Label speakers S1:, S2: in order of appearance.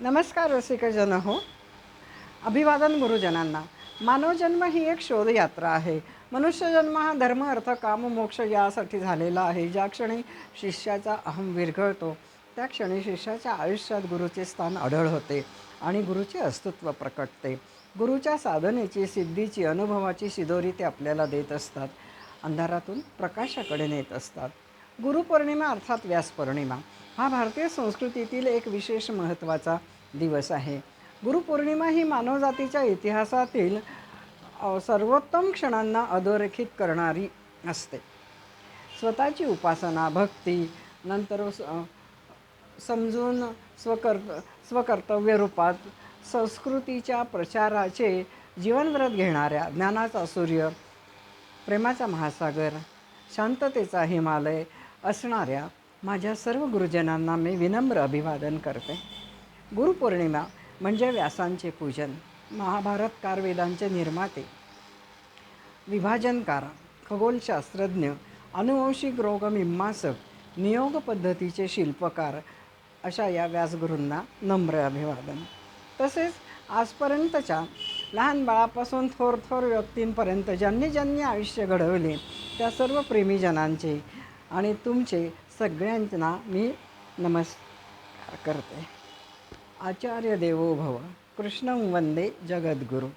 S1: नमस्कार रसिकजन हो. अभिवादन गुरुजनांना. मानवजन्म ही एक शोधयात्रा आहे. मनुष्यजन्म हा धर्म अर्थ काम मोक्ष यासाठी झालेला आहे. ज्या क्षणी शिष्याचा अहम विरघळतो त्या क्षणी शिष्याच्या आयुष्यात गुरुचे स्थान आढळ होते आणि गुरुचे अस्तित्व प्रकटते. गुरुच्या साधनेची सिद्धीची अनुभवाची शिदोरी ते आपल्याला देत असतात. अंधारातून प्रकाशाकडे नेत असतात. गुरुपौर्णिमा अर्थात व्यासपौर्णिमा. हा भारतीय संस्कृतीतील एक विशेष महत्त्वाचा दिवस आहे. गुरुपौर्णिमा ही मानवजातीच्या इतिहासातील सर्वोत्तम क्षणांना अधोरेखित करणारी असते. स्वतःची उपासना भक्ती नंतर स- समजून स्वकर स्वकर्तव्य रूपात संस्कृतीच्या प्रचाराचे जीवनव्रत घेणाऱ्या ज्ञानाचा सूर्य प्रेमाचा महासागर शांततेचा हिमालय असणाऱ्या माझ्या सर्व गुरुजनांना मी विनम्र अभिवादन करते. गुरुपौर्णिमा म्हणजे व्यासांचे पूजन महाभारत कारवेदांचे निर्माते विभाजनकार खगोलशास्त्रज्ञ अनुवंशिक रोगमिम्मासक नियोग पद्धतीचे शिल्पकार अशा या व्यासगुरूंना नम्र अभिवादन. तसेच आजपर्यंतच्या लहान बाळापासून थोर थोर व्यक्तींपर्यंत ज्यांनी ज्यांनी आयुष्य घडवले त्या सर्व प्रेमीजनांचे आणि तुमचे सगळ्यांना मी नमस्कार करते. आचार्य देवो भव. कृष्णं वंदे जगद्गुरू.